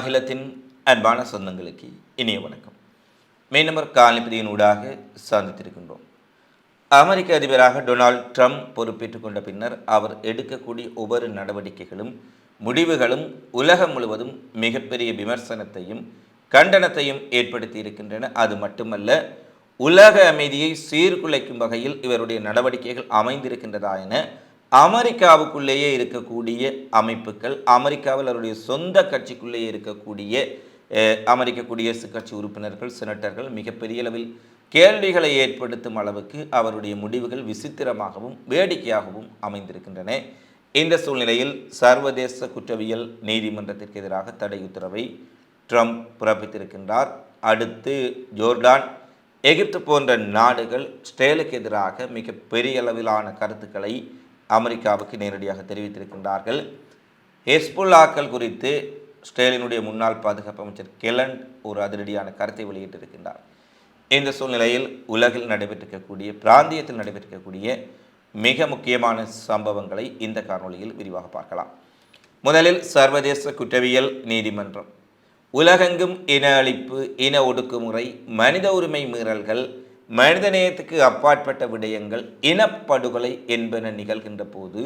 அகிலத்தின் அன்பான சொந்தங்களுக்கு இனிய வணக்கம். மெய்நம்பர் காலிப்பதியின் ஊடாக சந்தித்திருக்கின்றோம். அமெரிக்க அதிபராக டொனால்ட் ட்ரம்ப் பொறுப்பேற்றுக் கொண்ட பின்னர் அவர் எடுக்கக்கூடிய ஒவ்வொரு நடவடிக்கைகளும் முடிவுகளும் உலகம் முழுவதும் மிகப்பெரிய விமர்சனத்தையும் கண்டனத்தையும் ஏற்படுத்தி இருக்கின்றன. அது மட்டுமல்ல உலக அமைதியை சீர்குலைக்கும் வகையில் இவருடைய நடவடிக்கைகள் அமைந்திருக்கின்றதா என அமெரிக்காவுக்குள்ளேயே இருக்கக்கூடிய அமைப்புகள் அமெரிக்காவில் அவருடைய சொந்த கட்சிக்குள்ளேயே இருக்கக்கூடிய அமெரிக்க குடியரசுக் கட்சி உறுப்பினர்கள் செனட்டர்கள் மிகப்பெரிய அளவில் கேள்விகளை ஏற்படுத்தும் அளவுக்கு அவருடைய முடிவுகள் விசித்திரமாகவும் வேடிக்கையாகவும் அமைந்திருக்கின்றன. இந்த சூழ்நிலையில் சர்வதேச குற்றவியல் நீதிமன்றத்திற்கு எதிராக தடை உத்தரவை ட்ரம்ப் பிறப்பித்திருக்கின்றார். அடுத்து ஜோர்டான் எகிப்து போன்ற நாடுகள் ஸ்டேலுக்கு எதிராக மிக பெரிய அளவிலான கருத்துக்களை அமெரிக்காவுக்கு நேரடியாக தெரிவித்திருக்கின்றார்கள். ஹெஸ்புல்லாக்கள் குறித்து ஸ்டேலினுடைய முன்னாள் பாதுகாப்பு அமைச்சர் கெலண்ட் ஒரு அதிரடியான கருத்தை வெளியிட்டிருக்கின்றார். இந்த சூழ்நிலையில் உலகில் நடைபெற்றிருக்கக்கூடிய பிராந்தியத்தில் நடைபெற்றிருக்கக்கூடிய மிக முக்கியமான சம்பவங்களை இந்த காணொளியில் விரிவாக பார்க்கலாம். முதலில் சர்வதேச குற்றவியல் நீதிமன்றம். உலகெங்கும் இன அழிப்பு இன ஒடுக்குமுறை மனித உரிமை மீறல்கள் மனிதநேயத்துக்கு அப்பாற்பட்ட விடயங்கள் இனப்படுகொலை என்பன நிகழ்கின்ற போது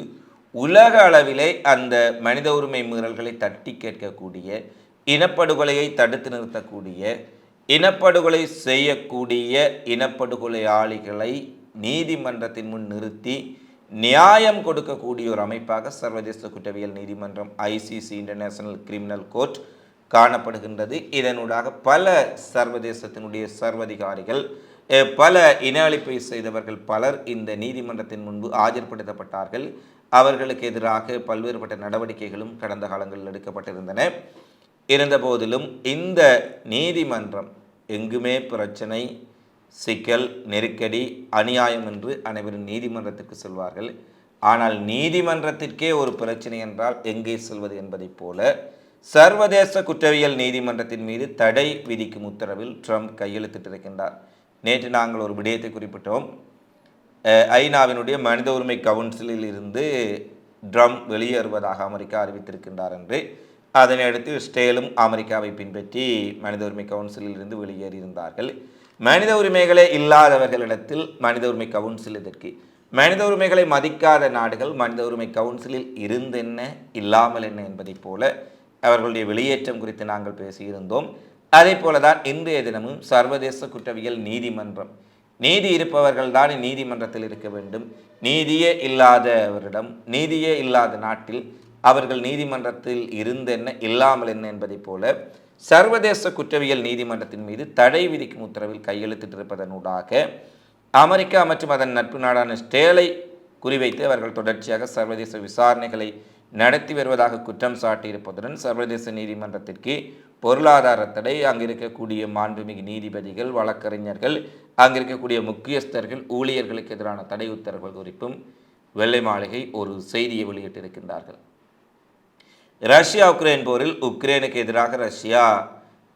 உலக அளவிலே அந்த மனித உரிமை மீறல்களை தட்டி கேட்கக்கூடிய இனப்படுகொலையை தடுத்து நிறுத்தக்கூடிய இனப்படுகொலை செய்யக்கூடிய இனப்படுகொலையாளிகளை நீதிமன்றத்தின் முன் நிறுத்தி நியாயம் கொடுக்கக்கூடிய ஒரு அமைப்பாக சர்வதேச குற்றவியல் நீதிமன்றம் ஐசிசி இன்டர்நேஷனல் கிரிமினல் கோர்ட் காணப்படுகின்றது. இதனூடாக பல சர்வதேசத்தினுடைய சர்வதிகாரிகள் பல இனஅழிப்பை செய்தவர்கள் பலர் இந்த நீதிமன்றத்தின் முன்பு ஆஜர்படுத்தப்பட்டார்கள். அவர்களுக்கு எதிராக பல்வேறுபட்ட நடவடிக்கைகளும் கடந்த காலங்களில் எடுக்கப்பட்டிருந்தன. இருந்தபோதிலும் இந்த நீதிமன்றம் எங்குமே பிரச்சனை சிக்கல் நெருக்கடி அநியாயம் என்று அனைவரும் நீதிமன்றத்திற்கு செல்வார்கள். ஆனால் நீதிமன்றத்திற்கே ஒரு பிரச்சனை என்றால் எங்கே செல்வது என்பதைப் போல சர்வதேச குற்றவியல் நீதிமன்றத்தின் மீது தடை விதிக்கும் உத்தரவில் ட்ரம்ப் கையெழுத்திட்டிருக்கின்றார். நேற்று நாங்கள் ஒரு விடயத்தை குறிப்பிட்டோம். ஐநாவினுடைய மனித உரிமை கவுன்சிலில் இருந்து ட்ரம்ப் வெளியேறுவதாக அமெரிக்கா அறிவித்திருக்கின்றார் என்று அதனையடுத்து ஸ்டேலும் அமெரிக்காவை பின்பற்றி மனித உரிமை கவுன்சிலில் இருந்து வெளியேறியிருந்தார்கள். மனித உரிமைகளே இல்லாதவர்களிடத்தில் மனித உரிமை கவுன்சில் இதற்கு மனித உரிமைகளை மதிக்காத நாடுகள் மனித உரிமை கவுன்சிலில் இருந்தென்ன இல்லாமல் என்ன என்பதைப் போல அவர்களுடைய வெளியேற்றம் குறித்து நாங்கள் பேசியிருந்தோம். அதே போலதான் இன்றைய தினமும் சர்வதேச குற்றவியல் நீதிமன்றம். நீதி இருப்பவர்கள் தான் நீதிமன்றத்தில் இருக்க வேண்டும். நீதியே இல்லாதவரிடம் நீதியே இல்லாத நாட்டில் அவர்கள் நீதிமன்றத்தில் இருந்தென்ன இல்லாமல் என்ன என்பதைப் போல சர்வதேச குற்றவியல் நீதிமன்றத்தின் மீது தடை விதிக்கும் உத்தரவில் கையெழுத்திட்டிருப்பதனூடாக அமெரிக்கா மற்றும் அதன் நட்பு நாடான ஸ்டேலை குறிவைத்து அவர்கள் தொடர்ச்சியாக சர்வதேச விசாரணைகளை நடத்தி வருவதாக குற்றம் சாட்டியிருப்பதுடன் சர்வதேச நீதிமன்றத்திற்கு பொருளாதாரத்தடை அங்கே இருக்கக்கூடிய மாண்புமிகு நீதிபதிகள் வழக்கறிஞர்கள் அங்கே இருக்கக்கூடிய முக்கியஸ்தர்கள் ஊழியர்களுக்கு எதிரான தடை உத்தரவுகள் குறிப்பும் வெள்ளை மாளிகை ஒரு செய்தியை வெளியிட்டிருக்கின்றார்கள். ரஷ்யா உக்ரைன் போரில் உக்ரைனுக்கு எதிராக ரஷ்யா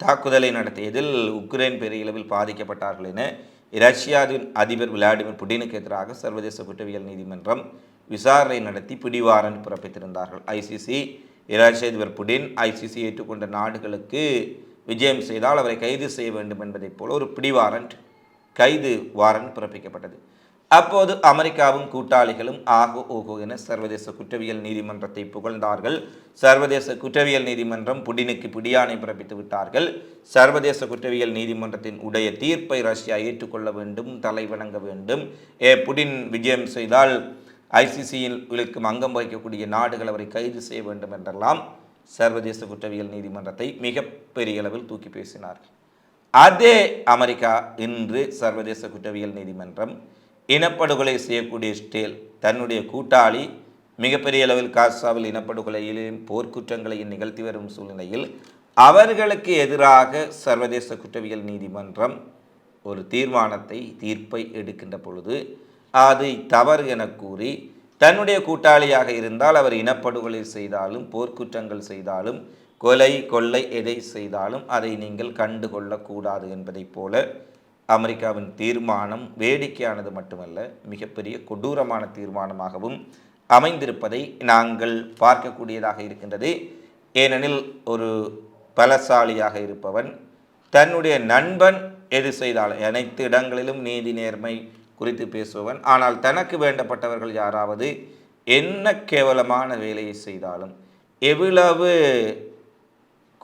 தாக்குதலை நடத்தியதில் உக்ரைன் பெரிய அளவில் பாதிக்கப்பட்டார்கள் என ரஷ்யாவின் அதிபர் விளாடிமிர் புடினுக்கு எதிராக சர்வதேச குற்றவியல் நீதிமன்றம் விசாரணை நடத்தி பிடிவாரன் பிறப்பித்திருந்தார்கள். ஐசிசி ரஷ்ய அதிபர் புடின் ஐசிசி ஏற்றுக்கொண்ட நாடுகளுக்கு விஜயம் செய்தால் அவரை கைது செய்ய வேண்டும் என்பதைப் போல ஒரு பிடிவாரண்ட் கைது வாரண்ட் பிறப்பிக்கப்பட்டது. அப்போது அமெரிக்காவும் கூட்டாளிகளும் ஆகோ ஓகோ என சர்வதேச குற்றவியல் நீதிமன்றத்தை புகழ்ந்தார்கள். சர்வதேச குற்றவியல் நீதிமன்றம் புடினுக்கு பிடியாணை பிறப்பித்து விட்டார்கள். சர்வதேச குற்றவியல் நீதிமன்றத்தின் உடைய தீர்ப்பை ரஷ்யா ஏற்றுக்கொள்ள வேண்டும் தலை வணங்க வேண்டும். ஏ புடின் விஜயம் செய்தால் ஐசிசியில் விழுக்கும் அங்கம் வகிக்கக்கூடிய நாடுகள் அவரை கைது செய்ய வேண்டும் என்றெல்லாம் சர்வதேச குற்றவியல் நீதிமன்றத்தை மிகப்பெரிய அளவில் தூக்கி பேசினார்கள் அதே அமெரிக்கா இன்று சர்வதேச குற்றவியல் நீதிமன்றம் இனப்படுகொலை செய்யக்கூடிய ஸ்டேல் தன்னுடைய கூட்டாளி மிகப்பெரிய அளவில் காசாவில் இனப்படுகொலையிலும் போர்க்குற்றங்களையும் நிகழ்த்தி வரும் சூழ்நிலையில் அவர்களுக்கு எதிராக சர்வதேச குற்றவியல் நீதிமன்றம் ஒரு தீர்மானத்தை தீர்ப்பை எடுக்கின்ற பொழுது அது தவறு என கூறி தன்னுடைய கூட்டாளியாக இருந்தால் அவர் இனப்படுகொலை செய்தாலும் போர்க்குற்றங்கள் செய்தாலும் கொலை கொள்ளை எதை செய்தாலும் அதை நீங்கள் கண்டுகொள்ளக்கூடாது என்பதைப் போல அமெரிக்காவின் தீர்மானம் வேடிக்கையானது மட்டுமல்ல மிகப்பெரிய கொடூரமான தீர்மானமாகவும் அமைந்திருப்பதை நாங்கள் பார்க்கக்கூடியதாக இருக்கின்றது. ஏனெனில் ஒரு பலசாலியாக இருப்பவன் தன்னுடைய நண்பன் எது செய்தாலும் அனைத்து இடங்களிலும் நீதி நேர்மை குறித்து பேசுபவன். ஆனால் தனக்கு வேண்டப்பட்டவர்கள் யாராவது என்ன கேவலமான வேலையை செய்தாலும் எவ்வளவு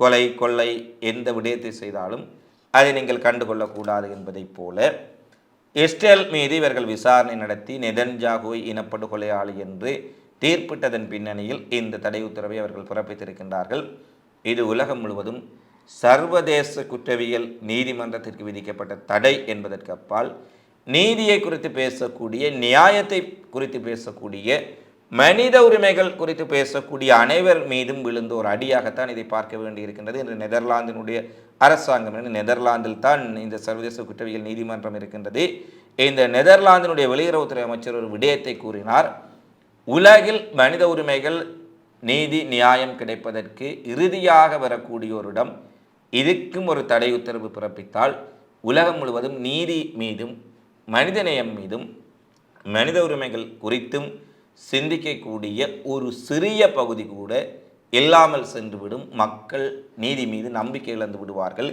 கொலை கொள்ளை எந்த விடயத்தை செய்தாலும் அதை நீங்கள் கண்டுகொள்ளக்கூடாது என்பதைப் போல இஸ்ரேல் மீது இவர்கள் விசாரணை நடத்தி நெதன்ஜாகுவை இனப்படுகொலையாளி என்று தீர்ப்பிட்டதன் பின்னணியில் இந்த தடை உத்தரவை அவர்கள் பிறப்பித்திருக்கின்றார்கள். இது உலகம் முழுவதும் சர்வதேச குற்றவியல் நீதிமன்றத்திற்கு விதிக்கப்பட்ட தடை என்பதற்கு அப்பால் நீதியை குறித்து பேசக்கூடிய நியாயத்தை குறித்து பேசக்கூடிய மனித உரிமைகள் குறித்து பேசக்கூடிய அனைவர் மீதும் விழுந்த ஒரு அடியாகத்தான் இதை பார்க்க வேண்டியிருக்கின்றது என்று நெதர்லாந்தினுடைய அரசாங்கம் என்று நெதர்லாந்தில் தான் இந்த சர்வதேச குற்றவியல் நீதிமன்றம் இருக்கின்றது. இந்த நெதர்லாந்தினுடைய வெளியுறவுத்துறை அமைச்சர் ஒரு விடயத்தை கூறினார். உலகில் மனித உரிமைகள் நீதி நியாயம் கிடைப்பதற்கு இறுதியாக வரக்கூடிய ஒரு இடம் இதுக்கும் ஒரு தடை உத்தரவு பிறப்பித்தால் உலகம் முழுவதும் நீதி மீதும் மனிதநேயம் மீதும் மனித உரிமைகள் குறித்தும் சிந்திக்கக்கூடிய ஒரு சிறிய பகுதி கூட இல்லாமல் சென்றுவிடும். மக்கள் நீதி மீது நம்பிக்கை இழந்து விடுவார்கள்.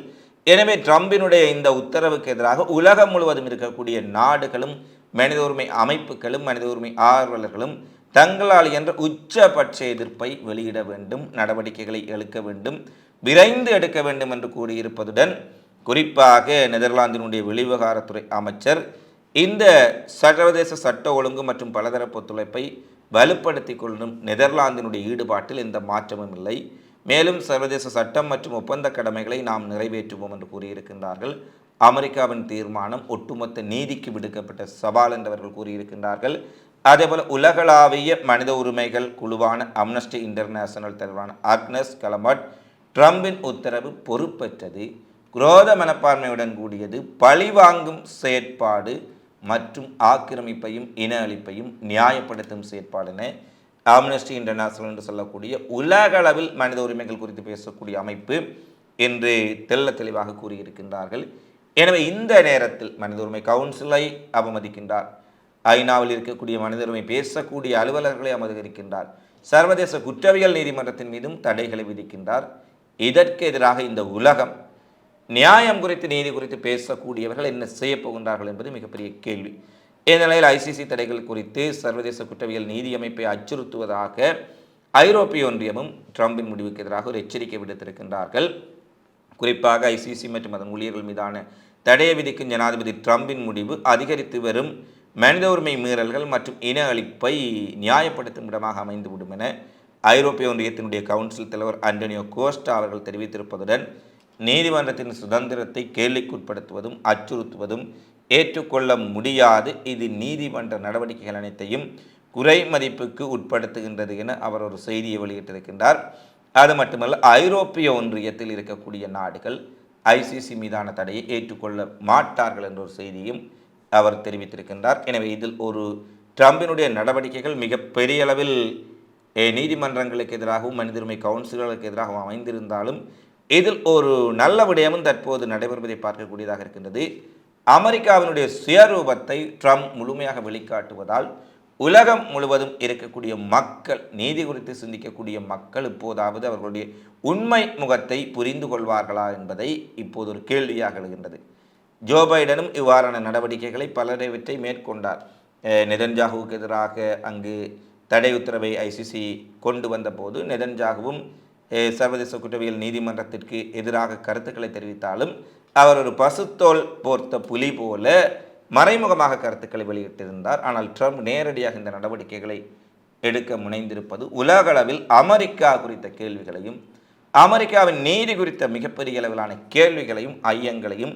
எனவே ட்ரம்பினுடைய இந்த உத்தரவுக்கு எதிராக உலகம் முழுவதும் இருக்கக்கூடிய நாடுகளும் மனித உரிமை அமைப்புகளும் மனித உரிமை ஆர்வலர்களும் தங்களால் என்ற உச்சபட்ச எதிர்ப்பை வெளியிட வேண்டும் நடவடிக்கைகளை எடுக்க வேண்டும் விரைந்து எடுக்க வேண்டும் என்று கூறியிருப்பதுடன் குறிப்பாக நெதர்லாந்தினுடைய வெளிவிவகாரத்துறை அமைச்சர் இந்த சர்வதேச சட்ட ஒழுங்கு மற்றும் பலதரப்பு ஒத்துழைப்பை வலுப்படுத்தி கொள்ளும் நெதர்லாந்தினுடைய ஈடுபாட்டில் எந்த மாற்றமும் இல்லை. மேலும் சர்வதேச சட்டம் மற்றும் ஒப்பந்த கடமைகளை நாம் நிறைவேற்றுவோம் என்று கூறியிருக்கின்றார்கள். அமெரிக்காவின் தீர்மானம் ஒட்டுமொத்த நீதிக்கு விடுக்கப்பட்ட சவால் என்றவர்கள் கூறியிருக்கின்றார்கள். அதேபோல் உலகளாவிய மனித உரிமைகள் குழுவான அம்னஸ்டி இன்டர்நேஷனல் தலைவரான அக்னஸ் கலமட் ட்ரம்பின் உத்தரவு பொறுப்பற்றது. குரோத மனப்பான்மையுடன் கூடியது பழிவாங்கும் செயற்பாடு மற்றும் ஆக்கிரமிப்பையும் இன அழிப்பையும் நியாயப்படுத்தும் செயற்பாடுன ஆம்னஸ்டி இன்டர்நேஷனல் என்று சொல்லக்கூடிய உலகளவில் மனித உரிமைகள் குறித்து பேசக்கூடிய அமைப்பு என்று தெள்ள தெளிவாக கூறியிருக்கின்றார்கள். எனவே இந்த நேரத்தில் மனித உரிமை கவுன்சிலை அவமதிக்கின்றார். ஐநாவில் இருக்கக்கூடிய மனித உரிமை பேசக்கூடிய அலுவலர்களை அவமதிக்கின்றார். சர்வதேச குற்றவியல் நீதிமன்றத்தின் மீதும் தடைகளை விதிக்கின்றார். இதற்கு எதிராக இந்த உலகம் நியாயம் குறித்து நீதி குறித்து பேசக்கூடியவர்கள் என்ன செய்ய போகின்றார்கள் என்பது மிகப்பெரிய கேள்வி. இந்நிலையில் ஐசிசி தடைகள் குறித்து சர்வதேச குற்றவியல் நீதி அமைப்பை அச்சுறுத்துவதாக ஐரோப்பிய ஒன்றியமும் ட்ரம்பின் முடிவுக்கு எதிராக ஒரு எச்சரிக்கை விடுத்திருக்கின்றார்கள். குறிப்பாக ஐசிசி மற்றும் அதன் ஊழியர்கள் மீதான தடையை விதிக்கும் ஜனாதிபதி ட்ரம்பின் முடிவு அதிகரித்து வரும் மனித உரிமை மீறல்கள் மற்றும் இன அழிப்பை நியாயப்படுத்தும் இடமாக அமைந்துவிடும் என ஐரோப்பிய ஒன்றியத்தினுடைய கவுன்சில் தலைவர் அண்டோனியோ கோஸ்டா அவர்கள் தெரிவித்திருப்பதுடன் நீதிமன்றத்தின் சுதந்திரத்தை கேள்விக்குட்படுத்துவதும் அச்சுறுத்துவதும் ஏற்றுக்கொள்ள முடியாது. இது நீதிமன்ற நடவடிக்கைகள் அனைத்தையும் குறை மதிப்புக்கு உட்படுத்துகின்றது என அவர் ஒரு செய்தியை வெளியிட்டிருக்கின்றார். அது மட்டுமல்ல ஐரோப்பிய ஒன்றியத்தில் இருக்கக்கூடிய நாடுகள் ஐசிசி மீதான தடையை ஏற்றுக்கொள்ள மாட்டார்கள் என்ற ஒரு செய்தியும் அவர் தெரிவித்திருக்கின்றார். எனவே இதில் ஒரு ட்ரம்பினுடைய நடவடிக்கைகள் மிக பெரிய அளவில் நீதிமன்றங்களுக்கு எதிராகவும் மனித உரிமை கவுன்சில்களுக்கு எதிராகவும் அமைந்திருந்தாலும் இதில் ஒரு நல்ல விடயமும் தற்போது நடைபெறுவதை பார்க்கக்கூடியதாக இருக்கின்றது. அமெரிக்காவினுடைய சுயரூபத்தை ட்ரம்ப் முழுமையாக வெளிக்காட்டுவதால் உலகம் முழுவதும் இருக்கக்கூடிய மக்கள் நீதி குறித்து சிந்திக்கக்கூடிய மக்கள் இப்போதாவது அவர்களுடைய உண்மை முகத்தை புரிந்து கொள்வார்களா என்பதை இப்போது ஒரு கேள்வியாக எழுகின்றது. ஜோ பைடனும் இவ்வாறான நடவடிக்கைகளை பலரைவற்றை மேற்கொண்டார். நெதன்ஜாகுவுக்கு எதிராக அங்கு தடை உத்தரவை ஐசிசி கொண்டு வந்தபோது நெதன்ஜாகுவும் சர்வதேச குற்றவியல் நீதிமன்றத்திற்கு எதிராக கருத்துக்களை தெரிவித்தாலும் அவர் ஒரு பசுத்தோல் போர்த்த புலி போல மறைமுகமாக கருத்துக்களை வெளியிட்டிருந்தார். ஆனால் ட்ரம்ப் நேரடியாக இந்த நடவடிக்கைகளை எடுக்க முனைந்திருப்பது உலகளவில் அமெரிக்கா குறித்த கேள்விகளையும் அமெரிக்காவின் நீதி குறித்த மிகப்பெரிய அளவிலான கேள்விகளையும் ஐயங்களையும்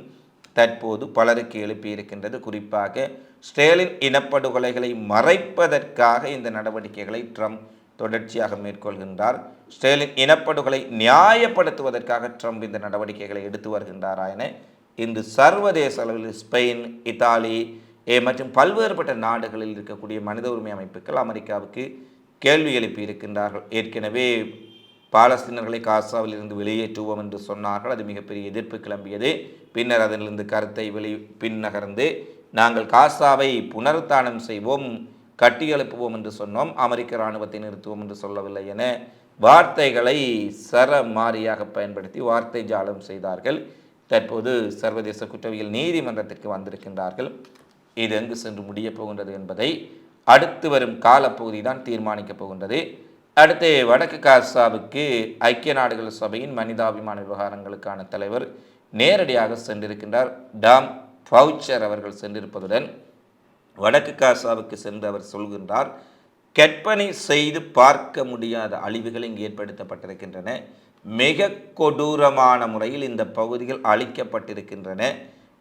தற்போது பலருக்கு எழுப்பியிருக்கின்றது. குறிப்பாக ஸ்டேலின் இனப்படுகொலைகளை மறைப்பதற்காக இந்த நடவடிக்கைகளை ட்ரம்ப் தொடர்ச்சியாக மேற்கொள்கின்றார். ஸ்டேலின் இனப்படுகொலை நியாயப்படுத்துவதற்காக ட்ரம்ப் இந்த நடவடிக்கைகளை எடுத்து வருகின்றாரா என இன்று சர்வதேச அளவில் ஸ்பெயின் இத்தாலி மற்றும் பல்வேறுபட்ட நாடுகளில் இருக்கக்கூடிய மனித உரிமை அமைப்புகள் அமெரிக்காவுக்கு கேள்வி எழுப்பி இருக்கின்றார்கள். ஏற்கனவே பாலஸ்தீனர்களை காசாவில் இருந்து வெளியேற்றுவோம் என்று சொன்னார்கள். அது மிகப்பெரிய எதிர்ப்பு கிளம்பியது. பின்னர் அதிலிருந்து கருத்தை வெளி பின்னகர்ந்து நாங்கள் காசாவை புனருத்தானம் செய்வோம். கட்டியெழுப்புவோம் என்று சொன்னோம் அமெரிக்க இராணுவத்தை நிறுத்துவோம் என்று சொல்லவில்லை என வார்த்தைகளை சரமாரியாக பயன்படுத்தி வார்த்தை ஜாலம் செய்தார்கள். தற்போது சர்வதேச குற்றவியல் நீதிமன்றத்திற்கு வந்திருக்கின்றார்கள். இது எங்கு சென்று முடியப் போகின்றது என்பதை அடுத்து வரும் காலப்பகுதி தான் தீர்மானிக்கப் போகின்றது. அடுத்து வடக்கு காசாவுக்கு ஐக்கிய நாடுகள் சபையின் மனிதாபிமான விவகாரங்களுக்கான தலைவர் நேரடியாக சென்றிருக்கின்றார். டாம் ஃபவுச்சர் அவர்கள் சென்றிருப்பதுடன் வடக்கு காசாவுக்கு சென்று அவர் சொல்கின்றார் கற்பனை செய்து பார்க்க முடியாத அழிவுகள் இங்கு ஏற்படுத்தப்பட்டிருக்கின்றன. மிக கொடூரமான முறையில் இந்த பகுதிகள் அழிக்கப்பட்டிருக்கின்றன.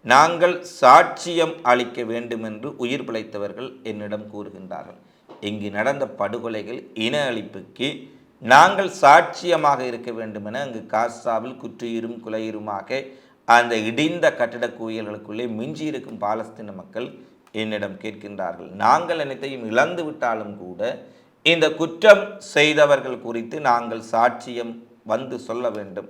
நாங்கள் சாட்சியம் அளிக்க வேண்டும் என்று உயிர் பிழைத்தவர்கள் என்னிடம் கூறுகின்றார்கள். இங்கு நடந்த படுகொலைகள் இன அழிப்புக்கு நாங்கள் சாட்சியமாக இருக்க வேண்டும் என அங்கு காசாவில் குற்றியிரும் குலையிருமாக அந்த இடிந்த கட்டிட குவியல்களுக்குள்ளே மிஞ்சி இருக்கும் பாலஸ்தீன மக்கள் என்னிடம் கேட்கின்றார்கள். நாங்கள் அனைத்தையும் இழந்து விட்டாலும் கூட இந்த குற்றம் செய்தவர்கள் குறித்து நாங்கள் சாட்சியம் வந்து சொல்ல வேண்டும்.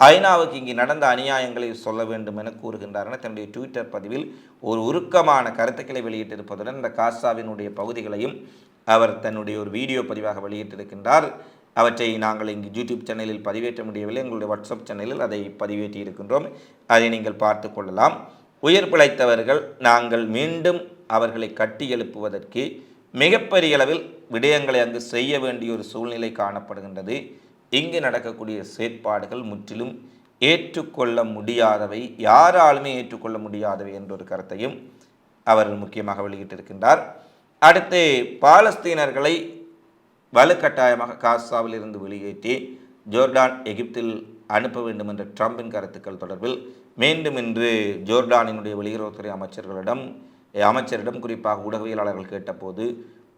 ஐநாவுக்கு இங்கு நடந்த அநியாயங்களை சொல்ல வேண்டும் என கூறுகின்றார் என தன்னுடைய ட்விட்டர் பதிவில் ஒரு உருக்கமான கருத்துக்களை வெளியிட்டிருப்பதுடன் இந்த காசாவினுடைய பகுதிகளையும் அவர் தன்னுடைய ஒரு வீடியோ பதிவாக வெளியிட்டிருக்கின்றார். அவற்றை நாங்கள் இங்கு யூடியூப் சேனலில் பதிவேற்ற முடியவில்லை. எங்களுடைய வாட்ஸ்அப் சேனலில் அதை பதிவேற்றி இருக்கின்றோம். அதை நீங்கள் பார்த்து கொள்ளலாம். உயிர் பிழைத்தவர்கள் நாங்கள் மீண்டும் அவர்களை கட்டி எழுப்புவதற்கு மிகப்பெரிய அளவில் விடயங்களை அங்கு செய்ய வேண்டிய ஒரு சூழ்நிலை காணப்படுகின்றது. இங்கு நடக்கக்கூடிய செயற்பாடுகள் முற்றிலும் ஏற்றுக்கொள்ள முடியாதவை யாராலுமே ஏற்றுக்கொள்ள முடியாதவை என்ற ஒரு கருத்தையும் அவர் முக்கியமாக வெளியிட்டிருக்கின்றார். அடுத்து பாலஸ்தீனர்களை வலுக்கட்டாயமாக காசாவில் இருந்து வெளியேற்றி ஜோர்டான் எகிப்தில் அனுப்ப வேண்டும் என்ற ட்ரம்பின் கருத்துக்கள் தொடர்பில் மீண்டும் இன்று ஜோர்டானினுடைய வெளியுறவுத்துறை அமைச்சர்களிடம் அமைச்சரிடம் குறிப்பாக ஊடகவியலாளர்கள் கேட்டபோது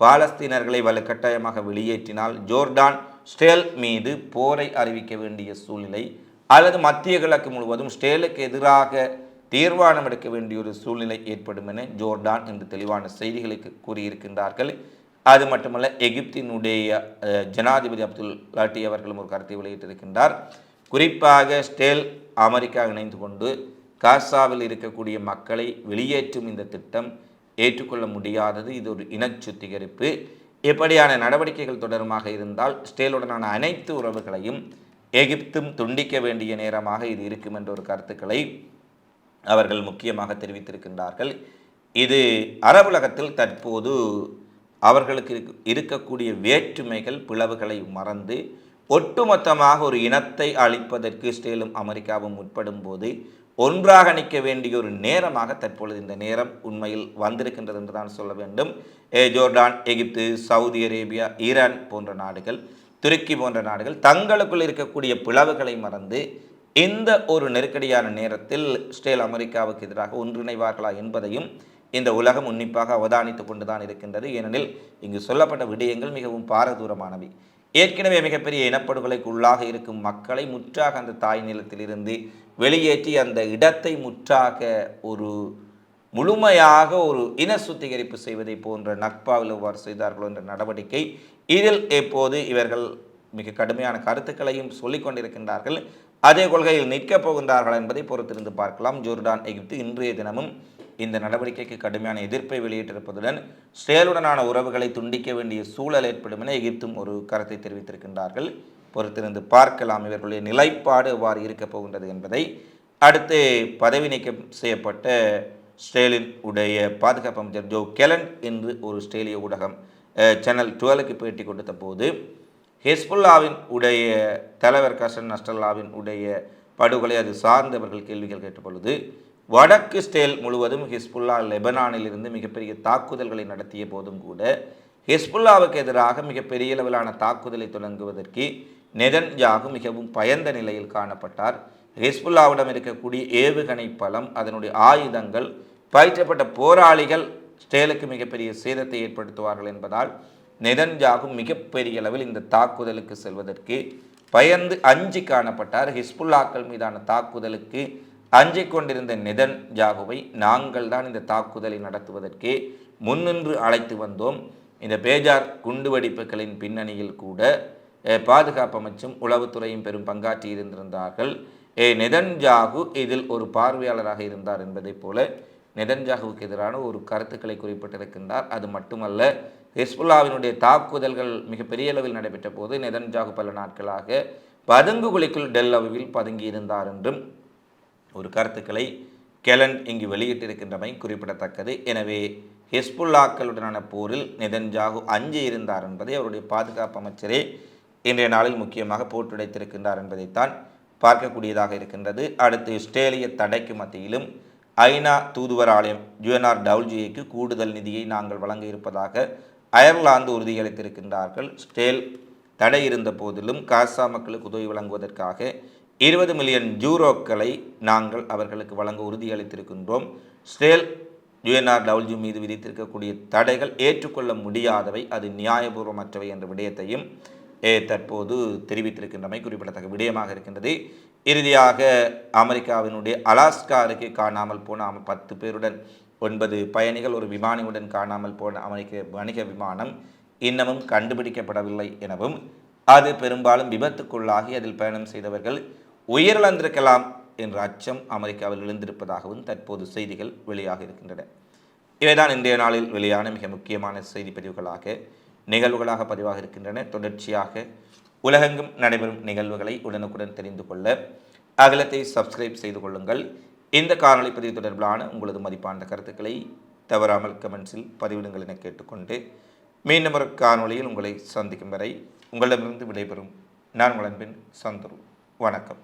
பாலஸ்தீனர்களை வலுக்கட்டாயமாக வெளியேற்றினால் ஜோர்டான் ஸ்டேல் மீது போரை அறிவிக்க வேண்டிய சூழ்நிலை அல்லது மத்திய கிழக்கு முழுவதும் ஸ்டேலுக்கு எதிராக தீர்மானம் எடுக்க வேண்டிய ஒரு சூழ்நிலை ஏற்படும் என ஜோர்டான் என்று தெளிவான செய்திகளுக்கு கூறியிருக்கின்றார்கள். அது மட்டுமல்ல எகிப்தினுடைய ஜனாதிபதி அப்துல் லாட்டி அவர்களும் ஒரு கருத்தை வெளியிட்டிருக்கின்றார். குறிப்பாக ஸ்டேல் அமெரிக்கா இணைந்து கொண்டு காசாவில் இருக்கக்கூடிய மக்களை வெளியேற்றும் இந்த திட்டம் ஏற்றுக்கொள்ள முடியாதது. இது ஒரு இன சுத்திகரிப்பு இப்படியான நடவடிக்கைகள் தொடருமாக இருந்தால் ஸ்டேலுடனான அனைத்து உறவுகளையும் எகிப்தும் துண்டிக்க வேண்டிய நேரமாக இது இருக்கும் என்ற ஒரு கருத்துக்களை அவர்கள் முக்கியமாக தெரிவித்திருக்கின்றார்கள். இது அரபுலகத்தில் தற்போது அவர்களுக்கு இருக்கக்கூடிய வேற்றுமைகள் பிளவுகளை மறந்து ஒட்டுமொத்தமாக ஒரு இனத்தை அழிப்பதற்கு இஸ்ரேலும் அமெரிக்காவும் முற்படும் போது ஒன்றாக நிற்க வேண்டிய ஒரு நேரமாக தற்பொழுது இந்த நேரம் உண்மையில் வந்திருக்கின்றது என்று தான் சொல்ல வேண்டும். ஏ, ஜோர்டான் எகிப்து சவுதி அரேபியா ஈரான் போன்ற நாடுகள் துருக்கி போன்ற நாடுகள் தங்களுக்குள் இருக்கக்கூடிய பிளவுகளை மறந்து இந்த ஒரு நெருக்கடியான நேரத்தில் இஸ்ரேல் அமெரிக்காவுக்கு எதிராக ஒன்றிணைவார்களா என்பதையும் இந்த உலகம் உன்னிப்பாக அவதானித்து கொண்டுதான் இருக்கின்றது. ஏனெனில் இங்கு சொல்லப்பட்ட விடயங்கள் மிகவும் பாரதூரமானவை. ஏற்கனவே மிகப்பெரிய இனப்படுகொலைக்கு உள்ளாக இருக்கும் மக்களை முற்றாக அந்த தாய் நிலத்திலிருந்து வெளியேற்றி அந்த இடத்தை முற்றாக ஒரு முழுமையாக ஒரு இன சுத்திகரிப்பு செய்வதை போன்ற நக்பாவில் எவ்வாறு செய்தார்களோ என்ற நடவடிக்கை இதில் எப்போது இவர்கள் மிக கடுமையான கருத்துக்களையும் சொல்லிக் கொண்டிருக்கின்றார்கள். அதே கொள்கையில் நிற்கப் போகின்றார்கள் என்பதை பொறுத்திருந்து பார்க்கலாம். ஜோர்டான் எகிப்து இன்றைய தினமும் இந்த நடவடிக்கைக்கு கடுமையான எதிர்ப்பை வெளியிட்டிருப்பதுடன் ஸ்ரேலுடனான உறவுகளை துண்டிக்க வேண்டிய சூழல் ஏற்படும் என எகிப்தும் ஒரு கருத்தை தெரிவித்திருக்கின்றார்கள். பொறுத்திருந்து பார்க்கலாம் இவர்களுடைய நிலைப்பாடு எவ்வாறு இருக்கப் போகின்றது என்பதை. அடுத்து பதவி நீக்கம் செய்யப்பட்ட ஸ்டேலின் உடைய பாதுகாப்பு அமைச்சர் ஜோ கெலன் என்று ஒரு ஸ்டேலிய ஊடகம் சேனல் டுவெலுக்கு பேட்டி கொடுத்த போது ஹிஸ்புல்லாவின் உடைய தலைவர் கசன் நஸ்டல்லாவின் உடைய படுகொலை அது சார்ந்தவர்கள் கேள்விகள் கேட்ட பொழுது வடக்கு ஸ்டேல் முழுவதும் ஹிஸ்புல்லா லெபனானிலிருந்து மிகப்பெரிய தாக்குதல்களை நடத்திய போதும் கூட ஹிஸ்புல்லாவுக்கு எதிராக மிகப்பெரிய அளவிலான தாக்குதலை தொடங்குவதற்கு நெதன்யாகு மிகவும் பயந்த நிலையில் காணப்பட்டார். ஹிஸ்புல்லாவிடம் இருக்கக்கூடிய ஏவுகணை பலம் அதனுடைய ஆயுதங்கள் பயிற்றப்பட்ட போராளிகள் ஸ்டேலுக்கு மிகப்பெரிய சேதத்தை ஏற்படுத்துவார்கள் என்பதால் நெதன்யாகு மிகப்பெரிய அளவில் இந்த தாக்குதலுக்கு செல்வதற்கு பயந்து அஞ்சு காணப்பட்டார். ஹிஸ்புல்லாக்கள் மீதான தாக்குதலுக்கு அஞ்சிக் கொண்டிருந்த நிதன் ஜாகுவை நாங்கள் தான் இந்த தாக்குதலை நடத்துவதற்கு முன்னின்று அழைத்து வந்தோம். இந்த பேஜார் குண்டுவெடிப்புகளின் பின்னணியில் கூட பாதுகாப்பு அமைச்சும் உளவுத்துறையும் பெரும் பங்காற்றி இருந்திருந்தார்கள். ஏ நெதன்ஜாகு இதில் ஒரு பார்வையாளராக இருந்தார் என்பதைப் போல நெதன்ஜாகுவுக்கு எதிரான ஒரு கருத்துக்களை குறிப்பிட்டிருக்கின்றார். அது மட்டுமல்ல ஹிஸ்புல்லாவினுடைய தாக்குதல்கள் மிகப்பெரிய அளவில் நடைபெற்ற போது நெதன்ஜாகு பல நாட்களாக பதுங்கு குழிக்குள் டெல் பதுங்கி இருந்தார் என்றும் ஒரு கருத்துக்களை கெலன் இங்கு வெளியிட்டிருக்கின்றமை குறிப்பிடத்தக்கது. எனவே ஹிஸ்புல்லாக்களுடனான போரில் நெதன்ஜாகு அஞ்சு இருந்தார் என்பதை அவருடைய பாதுகாப்பு அமைச்சரே இன்றைய நாளில் முக்கியமாக போட்டுடைத்திருக்கின்றார் என்பதைத்தான் பார்க்கக்கூடியதாக இருக்கின்றது. அடுத்து இஸ்ரேலிய தடைக்கு மத்தியிலும் ஐநா தூதுவர் ஆலயம் யுஎன்ஆர் டவுல்ஜியைக்கு கூடுதல் நிதியை நாங்கள் வழங்க இருப்பதாக அயர்லாந்து உறுதியளித்திருக்கின்றார்கள். ஸ்டேல் தடை இருந்த போதிலும் காசா மக்களுக்கு உதவி வழங்குவதற்காக இருபது மில்லியன் ஜூரோக்களை நாங்கள் அவர்களுக்கு வழங்க உறுதியளித்திருக்கின்றோம். ஸ்டேல் யுஎன்ஆர் டவுல்ஜி மீது விதித்திருக்கக்கூடிய தடைகள் ஏற்றுக்கொள்ள முடியாதவை அது நியாயபூர்வமற்றவை என்ற விடயத்தையும் தற்போது தெரிவித்திருக்கின்றமை குறிப்பிடத்தக்க விடயமாக இருக்கின்றது. இறுதியாக அமெரிக்காவினுடைய அலாஸ்கா அருகே காணாமல் போன பத்து பேருடன் ஒன்பது பயணிகள் ஒரு விமானியுடன் காணாமல் போன அமெரிக்க வணிக விமானம் இன்னமும் கண்டுபிடிக்கப்படவில்லை எனவும் அது பெரும்பாலும் விபத்துக்குள்ளாகி அதில் பயணம் செய்தவர்கள் உயிரிழந்திருக்கலாம் என்ற அச்சம் அமெரிக்காவில் எழுந்திருப்பதாகவும் தற்போது செய்திகள் வெளியாக இருக்கின்றன. இவைதான் இன்றைய நாளில் வெளியான மிக முக்கியமான செய்தி பதிவுகளாக நிகழ்வுகளாக பதிவாக இருக்கின்றன. தொடர்ச்சியாக உலகெங்கும் நடைபெறும் நிகழ்வுகளை உடனுக்குடன் தெரிந்து கொள்ள அகலத்தை சப்ஸ்கிரைப் செய்து கொள்ளுங்கள். இந்த காணொலி பதிவு தொடர்பிலான உங்களது மதிப்பான கருத்துக்களை தவறாமல் கமெண்ட்ஸில் பதிவிடுங்கள் என கேட்டுக்கொண்டு மீண்டும் ஒரு காணொலியில் உங்களை சந்திக்கும் வரை உங்களிடமிருந்து விடைபெறும். நான் உங்கள் அன்பின் சந்துரு. வணக்கம்.